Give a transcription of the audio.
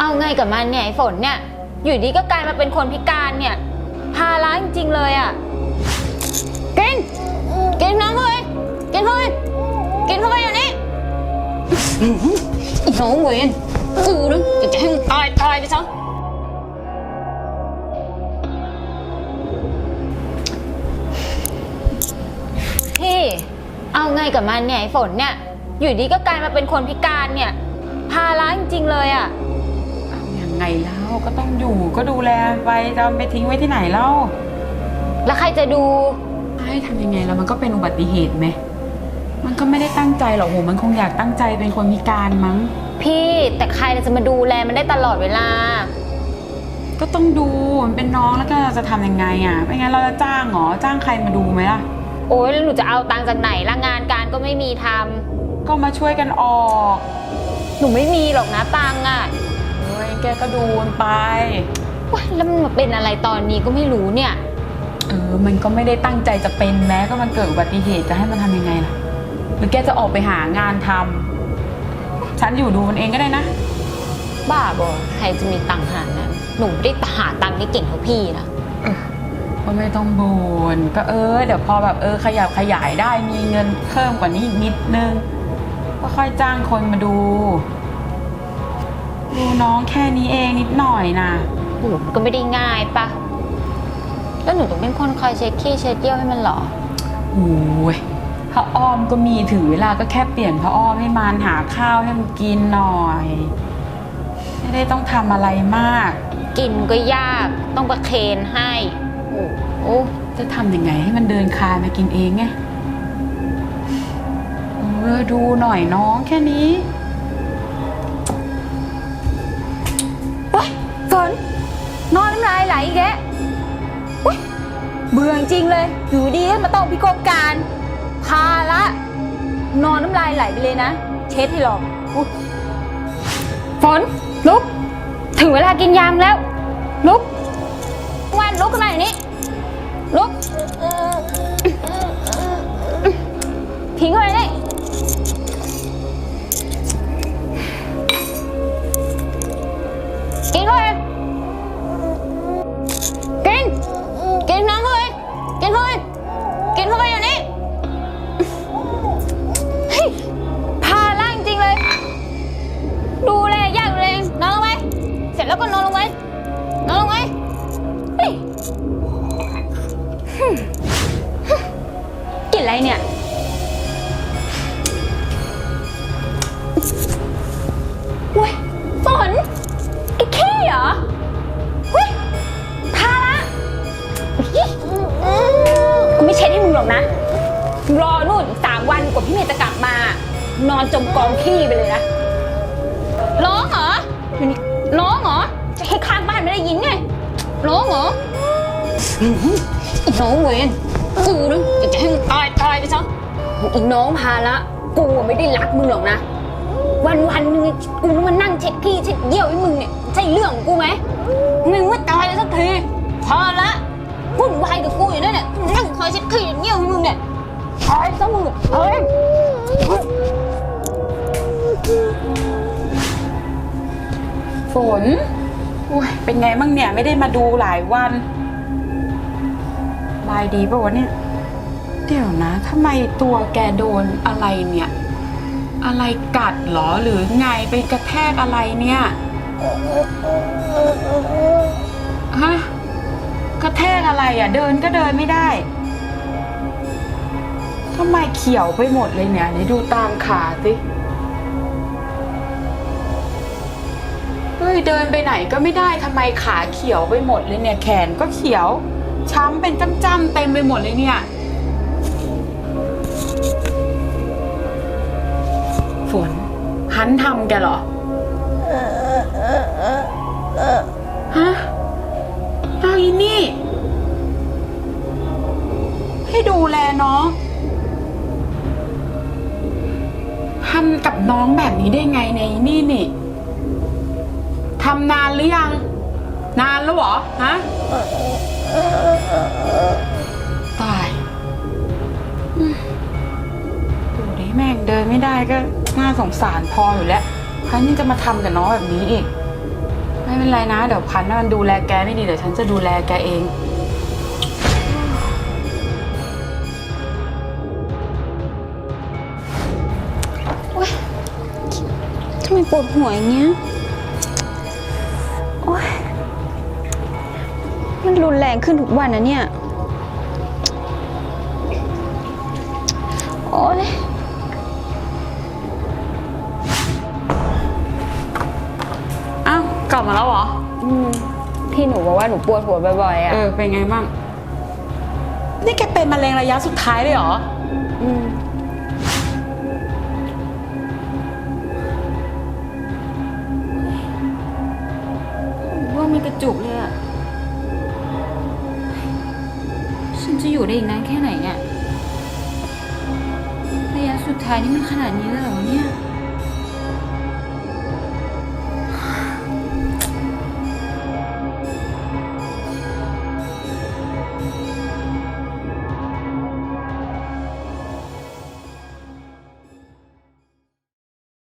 เอาไงกับมันเนี่ยไอ้ฝนเนี่ย อยู่ดีก็กลายมาเป็นคนพิการเนี่ย พาร้าจริงๆเลยอะ่ะ กิน กินน้ำเข้าไปกินเข้าไปกินเข้าไปอย่างนี้อีน้องเวนกูนะอยากจะให้มึงตายตายไปซะพี่เอาไงกับมันเนี่ยไอ้ฝนเนี่ย อยู่ดีก็กลายมาเป็นคนพิการเนี่ย พาร้าจริงๆเลยอะ่ะ ไงเล่าก็ต้องอยู่ก็ดูแลไปจะเอาไปทิ้งไว้ที่ไหนเล่าแล้วใครจะดู ให้ทำยังไงแล้วมันก็เป็นอุบัติเหตุไหมมันก็ไม่ได้ตั้งใจหรอกโหมันคงอยากตั้งใจเป็นคนพิการมั้ง พี่แต่ใครจะมาดูแลมันได้ตลอดเวลา ก็ต้องดูมันเป็นน้องแล้วก็จะทำยังไงอะไม่งั้นเราจะจ้างเหรอจ้างใครมาดูไหมล่ะ โอ้ยแล้วหนูจะเอาตังค์จากไหนละงานการก็ไม่มีทำก็มาช่วยกันออก หนูไม่มีหรอกนะตังค์อะเฮ้ย แกก็ดูมันไป ว้ายแล้วมันมาเป็นอะไรตอนนี้ก็ไม่รู้เนี่ย เออ มันก็ไม่ได้ตั้งใจจะเป็นแม้ก็มันเกิดอุบัติเหตุจะให้มันทำยังไงล่ะ หรือแกจะออกไปหางานทำฉันอยู่ดูมันเองก็ได้นะ บ้าบอใครจะมีตังค์ขนาดนั้นหนูไม่ได้หาตังค์ได้เก่งเท่าพี่นะก็ไม่ต้องบ่นก็เออ เดี๋ยวพอแบบเออขยับขยายได้มีเงินเพิ่มกว่านี้อีกนิดนึง ก็ค่อยจ้างคนมาดู ดูน้องแค่นี้เองนิดหน่อยนะหนูมันก็ไม่ได้ง่ายปะแล้วหนูต้องเป็นคนคอยเช็คขี้เช็คเยี่ยวให้มันเหรอโอ้ยพระอ้อมก็มีถึงเวลาก็แค่เปลี่ยนพระอ้อมให้มันหาข้าวให้มันกินหน่อย ไม่ได้ต้องทำอะไรมาก กินก็ยากต้องประเคนให้โอ้โหจะทำยังไงให้มันเดินคายมากินเองไงเออดูหน่อยน้องแค่นี้ ฝนนอนน้ำลายไหลอีกแกเฮ้ยเบื่อจริงเลย อยู่ดีก็มาต้องพิกลการพาละ นอนน้ำลายไหลไปเลยนะ เช็ดให้หรอกอุ๊ยฝนลุก ถึงเวลากินยามแล้ว ลุกวันลุกขึ้นมาอย่างนี้ ลุกทิ้งเข้าไปนี่ กินเข้าไปกิน กินน้ำเข้าไปกินเข้าไปกินเข้าไปอย่างนี้เฮ้ยพาล่างจริงๆเลย ดูแลยากเลยนอนลงไปเสร็จแล้วก็นอนลงไปนอนลงไปเฮ้ยฮึ่มฮึ่มกินอะไรเนี่ย รอกนะ รอนู่นสามวันกว่าพี่เมย์จะกลับมา นอนจมกองขี้ไปเลยนะ ร้องเหรออยู่นี่ร้องเหรอ จะให้ข้างบ้านไม่ได้ยินไง ร้องเหรออื้อหืออีน้องเวนกูนะอยากจะให้มึงตายตายไปซะอีน้องพาละ กูอะไม่ได้รักมึงหรอกนะ วันวันๆนึงกูต้องมานั่งเช็ดขี้เช็ดเยี่ยวให้มึงเนี่ยใช่เรื่องของกูไหมมึงว่าตายเลยสักทีพอละ วุ่นวายกับกูอยู่นั่นแหละนั่งคอยเช็ดขี้เช็ดเยี่ยวมึงเนี่ยตายซะมึงเอ้ยฝนอุ้ยเป็นไงบ้างเนี่ยไม่ได้มาดูหลายวันบายดีปะวะเนี่ย เดี๋ยวนะทำไมตัวแกโดนอะไรเนี่ย อะไรกัดเหรอหรือไงไปกระแทกอะไรเนี่ยฮะ อะไรอะ เดินก็เดินไม่ได้ทำไมเขียวไปหมดเลยเนี่ยไหนดูตามขาสิเฮ้ยเดินไปไหนก็ไม่ได้ทำไมขาเขียวไปหมดเลยเนี่ย แขนก็เขียว ช้ำเป็นจ้ำๆเต็มไปหมดเลยเนี่ย ฝนหันทำแกเหรอฮะเอาอีนี่ ให้ดูแลน้องทำกับน้องแบบนี้ได้ไงในนี่นี่ทำนานหรือยัง นานแล้วเหรอฮะตายดูดิแม่งเดินไม่ได้ก็น่าสงสารพออยู่แล้วท่านยังจะมาทำกับน้องแบบนี้อีก ไม่เป็นไรนะ เดี๋ยวพันน่ะมันดูแลแกไม่ดีเดี๋ยวฉันจะดูแลแกเองำไมปวดหัวอย่างเงี้ย โอ๊ย มันรุนแรงขึ้นทุกวันนะเนี่ย โอ๊ย อ้าวกลับมาแล้วเหรอ อืมที่หนูบอกว่าหนูปวดหัวบ่อยๆอะเออ เป็นไงบ้าง นี่แกเป็นมะเร็งระยะสุดท้ายเลยเหรอ อืม มันกระจุกเลยอะฉันจะอยู่ได้อีกนานแค่ไหนเนี่ยระยะสุดท้ายนี่มันขนาดนี้เลยเหรอวเนี่ย